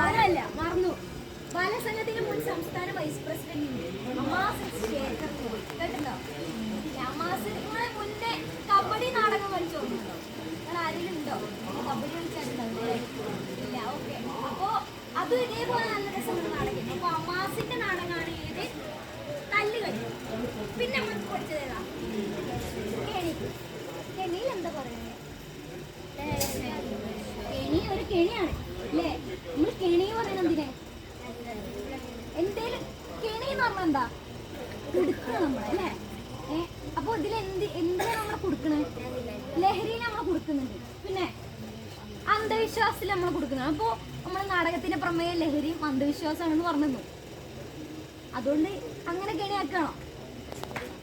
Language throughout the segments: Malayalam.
ഓരല്ല മറന്നു. മുൻ സംസ്ഥാന വൈസ് കബഡി നാടകം കബഡി ഇല്ല? അപ്പോ അതും ഇതേപോലെ നല്ല രസമുള്ള നാടകം അപ്പൊ അമ്മാസിന്റെ നാടകമാണ് ഏത് തല്ലുകളി പിന്നെ നമ്മൾ പഠിച്ചത് ഏതാ കെണി കെണിയിൽ എന്താ പറയുന്നത് കെണി ഒരു കെണിയാണ് അല്ലേ നമ്മൾ കെണി പറയുന്നത് എന്തിനെ എന്തേലും കെണി എന്ന് പറഞ്ഞാൽ എന്താ കൊടുക്കുക നമ്മൾ അല്ലേ? എന്ത് നമ്മൾ കൊടുക്കണേ? ലഹരി നമ്മൾ കൊടുക്കുന്നുണ്ട്. പിന്നെ അന്ധവിശ്വാസത്തിൽ നമ്മൾ കൊടുക്കുന്നത് അപ്പോ നമ്മുടെ നാടകത്തിന്റെ പ്രമേയം ലഹരിയും അന്ധവിശ്വാസമാണെന്ന് പറഞ്ഞു അതുകൊണ്ട് അങ്ങനെ കെണിയാക്കണോ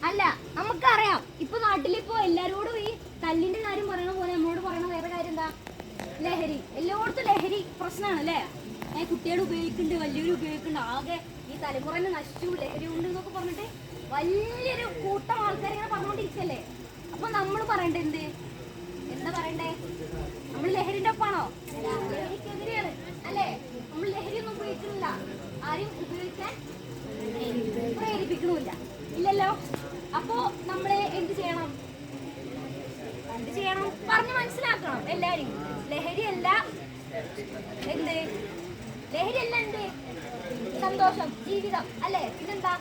അല്ല നമുക്കറിയാം. ഇപ്പൊ നാട്ടിലിപ്പോ എല്ലാരോടും ഈ തല്ലിന്റെ കാര്യം പറയണ പോലെ നമ്മളോട് പറയണ വേറെ കാര്യം എന്താ? ലഹരി. എല്ലായിടത്തും ലഹരി പ്രശ്നമാണ് അല്ലേ? കുട്ടികൾ ഉപയോഗിക്കുന്നുണ്ട് വലിയവർ ഉപയോഗിക്കുന്നുണ്ട്. ആകെ ഈ തന്നെ നശിച്ചു ലഹരി ഉണ്ട് എന്നൊക്കെ പറഞ്ഞിട്ട് വലിയൊരു കൂട്ടം ആൾക്കാർ ഇങ്ങനെ പറഞ്ഞുകൊണ്ടിരിക്കല്ലേ അപ്പൊ നമ്മൾ പറയണ്ടേ എന്ത്? എന്താ പറയണ്ടേ? നമ്മൾ ലഹരിന്റെ ഒപ്പാണോ? ലഹരിക്കെതിരെയാണ്. അല്ലേ? നമ്മൾ ലഹരി ഒന്നും ഉപയോഗിക്കുന്നില്ല. ആരും ഉപയോഗിക്കാൻ പ്രേരിപ്പിക്കണമില്ല ഇല്ലല്ലോ? അപ്പോ നമ്മൾ എന്ത് ചെയ്യണം? എന്ത് ചെയ്യണം? പറഞ്ഞ് മനസ്സിലാക്കണം എല്ലാരും. ലഹരിയല്ല എന്ത്? ലഹരിയല്ല എന്ത്? സന്തോഷം ജീവിതം അല്ലേ? പിന്നെന്താ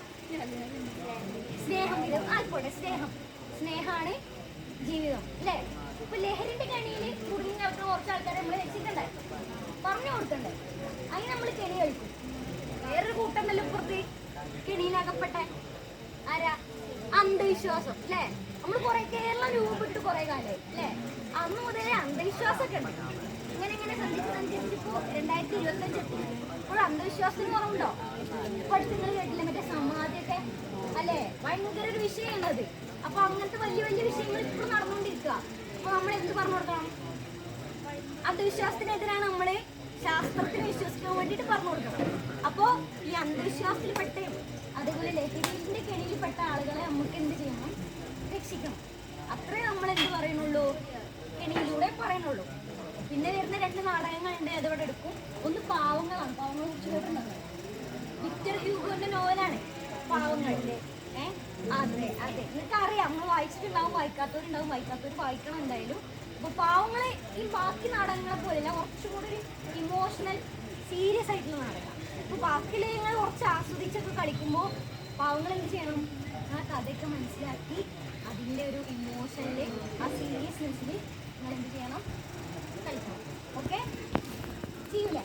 സ്നേഹം ഇത്. ആയിക്കോട്ടെ സ്നേഹം. സ്നേഹമാണ് ജീവിതം അല്ലേ? ഇപ്പൊ ലഹരിന്റെ കണിയിൽ കുടുങ്ങി കുറച്ച് ആൾക്കാരെ നമ്മൾ രക്ഷിക്കണ്ടേ? പറഞ്ഞു കൊടുക്കണ്ടേ? അതിന് നമ്മൾ കെണി കഴിക്കും വേറൊരു കൂട്ടം നല്ല പുറത്ത് കെണിയിലാകപ്പെട്ടെ ആരാ? അന്ധവിശ്വാസം അല്ലേ? നമ്മൾ കുറെ കേരളം രൂപപ്പെട്ട് കുറെ കാലമായി അല്ലേ? അന്ന് മുതലേ അന്ധവിശ്വാസമൊക്കെ ഉണ്ട്. ഇങ്ങനെ ഇങ്ങനെ സന്ദേശം അനുസരിച്ചിപ്പോ രണ്ടായിരത്തി ഇരുപത്തഞ്ച് ഇപ്പോൾ അന്ധവിശ്വാസത്തിന് കുറവുണ്ടോ? ഇപ്പൊ അടുത്ത് നിങ്ങൾ കേട്ടില്ല മറ്റേ സമാധിയൊക്കെ അല്ലേ? ഭയങ്കര ഒരു വിഷയമാണ് അത് അപ്പൊ അങ്ങനത്തെ വലിയ വലിയ വിഷയങ്ങൾ ഇപ്പോഴും നടന്നുകൊണ്ടിരിക്കുക. അപ്പൊ നമ്മൾ എന്ത് പറഞ്ഞു കൊടുക്കണം? അന്ധവിശ്വാസത്തിനെതിരാണ് നമ്മൾ ശാസ്ത്രത്തിന് വിശ്വസിക്കാൻ വേണ്ടിയിട്ട് പറഞ്ഞു കൊടുക്കണം. അപ്പോ ഈ അന്ധവിശ്വാസത്തിൽ പെട്ടയും അതേപോലെ ലഹരിന്റെ കെണിയിൽ പെട്ട ആളുകളെ നമുക്ക് എന്ത് ചെയ്യണം? രക്ഷിക്കണം. അത്രേ നമ്മൾ എന്ത് പറയുന്നുള്ളൂ? കെണിയിലൂടെ പറയുന്നുള്ളൂ. പിന്നെ വരുന്ന രണ്ട് നാടകങ്ങളുണ്ട് അതവിടെ എടുക്കും. ഒന്ന് പാവങ്ങളാണ്. പാവങ്ങളെ കുറിച്ച് കേട്ടിട്ടുണ്ടോ? വിക്ടർ ഹ്യൂഗോന്റെ നോവലാണ് പാവങ്ങളിലെ. ഏഹ് അതെ അതെ. നിങ്ങൾക്ക് അറിയാം നമ്മൾ വായിച്ചിട്ടുണ്ടാവും വായിക്കാത്തവരുണ്ടാവും വായിക്കാത്തവർ വായിക്കണം എന്തായാലും. അപ്പൊ പാവങ്ങളെ ഈ ബാക്കി നാടകങ്ങളെ പോലെയല്ല കുറച്ചും കൂടി ഒരു ഇമോഷണൽ സീരിയസ് ആയിട്ടുള്ള നാടകം. അപ്പൊ ബാക്കിയിലെ നിങ്ങൾ കുറച്ച് ആസ്വദിച്ചൊക്കെ കളിക്കുമ്പോൾ പാവങ്ങൾ എന്ത് ചെയ്യണം? ആ കഥയൊക്കെ മനസ്സിലാക്കി അതിന്റെ ഒരു ഇമോഷനിൽ ആ സീരിയസ്നെസ്സിൽ നിങ്ങൾ എന്ത് ചെയ്യണം? ഓക്കെ? ചെയ്യൂലേ